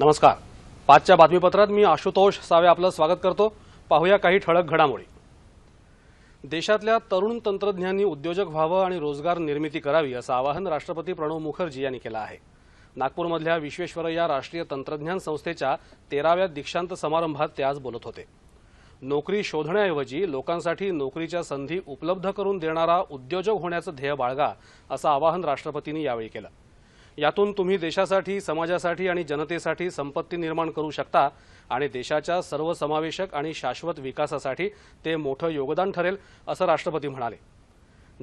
नमस्कार. पाचच्या बातमीपत्रात मी आशुतोष सावे आपलं स्वागत करतो. पाहूया काही ठळक घडामोडी. देशातल्या तरुण तंत्रज्ञांनी उद्योजक व्हावं आणि रोजगार निर्मिती करावी असं आवाहन राष्ट्रपती प्रणव मुखर्जी यांनी केलं आहे. नागपूरमधल्या विश्वेश्वरय्या राष्ट्रीय तंत्रज्ञान संस्थेच्या तेराव्या दीक्षांत समारंभात ते आज बोलत होते. नोकरी शोधण्याऐवजी लोकांसाठी नोकरीच्या संधी उपलब्ध करून देणारा उद्योजक होण्याचं ध्येय बाळगा असं आवाहन राष्ट्रपतींनी यावेळी केलं. यातून तुम्ही देशासाठी समाजासाठी आणि जनतेसाठी संपत्ती निर्माण करू शकता आणि देशाच्या सर्वसमावेशक आणि शाश्वत विकासासाठी ते मोठं योगदान ठरेल असं राष्ट्रपती म्हणाले.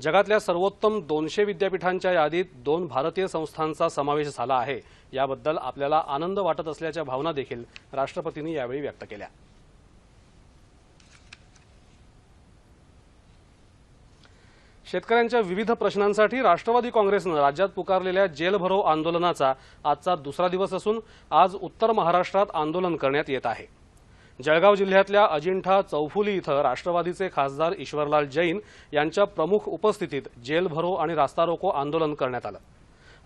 जगातल्या सर्वोत्तम दोनशे विद्यापीठांच्या यादीत दोन भारतीय संस्थांचा समावेश झाला आहे. याबद्दल आपल्याला आनंद वाटत असल्याच्या भावना देखील राष्ट्रपतींनी यावेळी व्यक्त केल्या. शेतकऱ्यांच्या विविध प्रश्नांसाठी राष्ट्रवादी काँग्रेसनं राज्यात पुकारलेल्या जेलभरो आंदोलनाचा आजचा दुसरा दिवस असून आज उत्तर महाराष्ट्रात आंदोलन करण्यात येत आहे. जळगाव जिल्ह्यातल्या अजिंठा चौफुली इथं राष्ट्रवादीचे खासदार ईश्वरलाल जैन यांच्या प्रमुख उपस्थितीत जेल भरो आणि रास्ता रोको आंदोलन करण्यात आलं.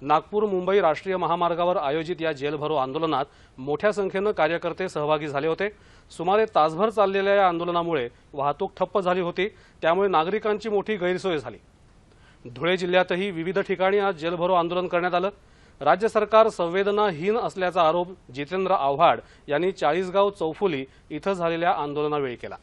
नागपूर मुंबई राष्ट्रीय महामार्गावर आयोजित या जेलभरो आंदोलनात मोठ्या संख्येनं कार्यकर्ते सहभागी झाले होते. सुमारे तासभर चाललेल्या या आंदोलनामुळे वाहतूक ठप्प झाली होती. त्यामुळे नागरिकांची मोठी गैरसोय झाली. धुळे जिल्ह्यातही विविध ठिकाणी आज जेलभरो आंदोलन करण्यात आलं. राज्य सरकार संवेदनाहीन असल्याचा आरोप जितेंद्र आव्हाड यांनी चाळीसगाव चौफुली इथं झालेल्या आंदोलनावेळी केला.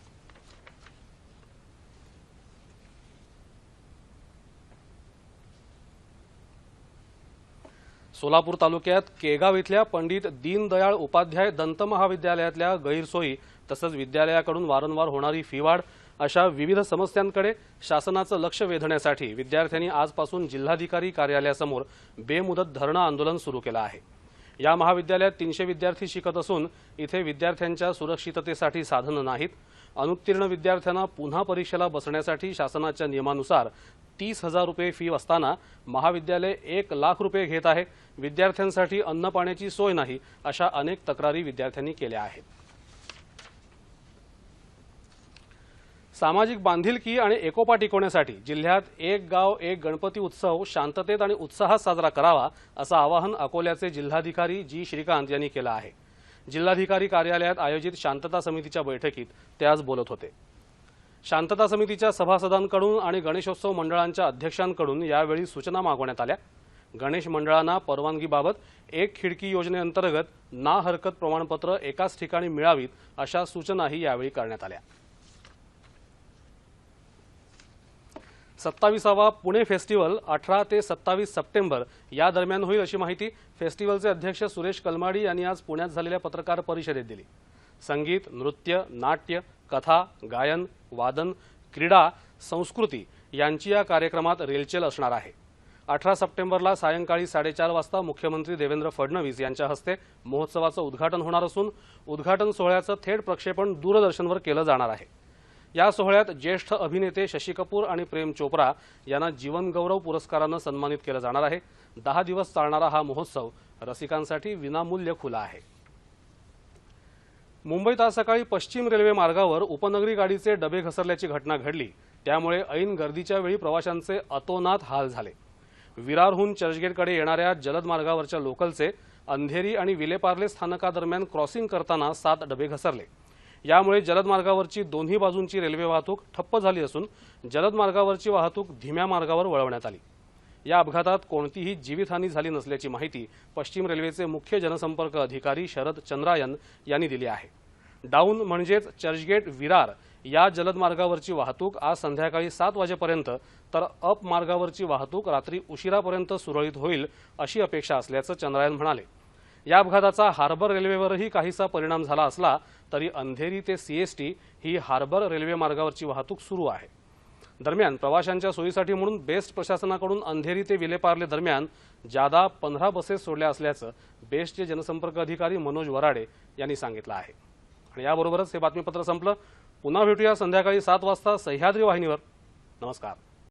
सोलापूर तालुक्यात केगाव इथल्या पंडित दीनदयाळ उपाध्याय दंत महाविद्यालयातल्या गैरसोयी तसंच विद्यालयाकडून वारंवार होणारी फीवाढ अशा विविध समस्यांकडे शासनाचं लक्ष वेधण्यासाठी विद्यार्थ्यांनी आजपासून जिल्हाधिकारी कार्यालयासमोर बेमुदत धरणं आंदोलन सुरू केलं आहे. या महाविद्यालयात तीनशे विद्यार्थी शिकत असून इथे विद्यार्थ्यांच्या सुरक्षिततेसाठी साधनं नाहीत. अनुत्तीर्ण विद्यार्थ्यांना पुन्हा परीक्षेला बसण्यासाठी शासनाच्या नियमानुसार तीस हजार रुपये फी असताना महाविद्यालय एक लाख रुपये घेत आहे. विद्यार्थ्यांसाठी अन्न पाण्याची सोय नाही अशा अनेक तक्रारी विद्यार्थ्यांनी केल्या आहेत. सामाजिक बांधिलकी आणि एकोपा टिकवण्यासाठी जिल्ह्यात एक गाव एक गणपती उत्सव शांततेत आणि उत्साहात साजरा करावा असं आवाहन अकोल्याचे जिल्हाधिकारी जी श्रीकांत यांनी केलं आहे. जिल्हाधिकारी कार्यालयात आयोजित शांतता समितीच्या बैठकीत ते आज बोलत होते. शांतता समितीच्या सभासदांकडून आणि गणेशोत्सव मंडळांच्या अध्यक्षांकडून यावेळी सूचना मागवण्यात आल्या. गणेश मंडळांना परवानगीबाबत एक खिडकी योजनेअंतर्गत ना हरकत प्रमाणपत्र एकाच ठिकाणी मिळावीत अशा सूचनाही यावेळी करण्यात आल्या. सत्तावीसावा पुणे फेस्टिवल अठरा ते सत्तावीस सप्टेंबर या दरम्यान होईल अशी माहिती फेस्टिवलचे अध्यक्ष सुरेश कलमाडी यांनी आज पुण्यात झालेल्या पत्रकार परिषदेत दिली. संगीत नृत्य नाट्य कथा गायन वादन क्रीडा संस्कृती यांची या कार्यक्रमात रेलचेल असणार आहे. अठरा सप्टेंबरला सायंकाळी साडेचार वाजता मुख्यमंत्री देवेंद्र फडणवीस यांच्या हस्ते महोत्सवाचं उद्घाटन होणार असून उद्घाटन सोहळ्याचं थेट प्रक्षेपण दूरदर्शनवर केलं जाणार आहे. या सोहळ्यात ज्येष्ठ अभिनेते शशी कपूर आणि प्रेम चोप्रा यांना जीवनगौरव पुरस्कारानं सन्मानित केलं जाणार आहे. दहा दिवस चालणारा हा महोत्सव रसिकांसाठी विनामूल्य खुला आहे. मुंबईत आज सकाळी पश्चिम रेल्वे मार्गावर उपनगरी गाडीचे डबे घसरल्याची घटना घडली. त्यामुळे ऐन गर्दीच्या वेळी प्रवाशांचे अतोनात हाल झाले. विरारहून चर्चगेटकडे येणाऱ्या जलद मार्गावरच्या लोकलचे अंधेरी आणि विलेपार्ले स्थानकादरम्यान क्रॉसिंग करताना सात डबे घसरले. यामुळे जलद मार्गावरची दोन्ही बाजूंची रेल्वे वाहतूक ठप्प झाली असून जलद मार्गावरची वाहतूक धीम्या मार्गावर वळवण्यात आली. या अपघातात कोणतीही जीवितहानी झाली नसल्याची माहिती पश्चिम रेल्वेचे मुख्य जनसंपर्क अधिकारी शरद चंद्रायन यांनी दिली आहे. डाऊन म्हणजेच चर्चगेट विरार या जलद मार्गावरची वाहतूक आज संध्याकाळी सात वाजेपर्यंत तर अप मार्गावरची वाहतूक रात्री उशिरापर्यंत सुरळीत होईल अशी अपेक्षा असल्याचं चंद्रायन म्हणाले. या अपघाताचा हार्बर रेल्वेवरही काहीसा परिणाम झाला असला तरी अंधेरी ते सीएसटी ही हार्बर रेल्वे मार्गावरची वाहतूक सुरू आहे. दरम्यान प्रवाशांच्या सोयीसाठी म्हणून बेस्ट प्रशासनाकडून अंधेरी ते विलेपार्ले दरम्यान जादा पंधरा बसेस सोडल्या असल्याचं बेस्टचे जनसंपर्क अधिकारी मनोज वराडे यांनी सांगितलं आहे. आणि याबरोबरच हे बातमीपत्र संपलं. पुन्हा भेटूया संध्याकाळी सात वाजता सह्याद्री वाहिनीवर. नमस्कार.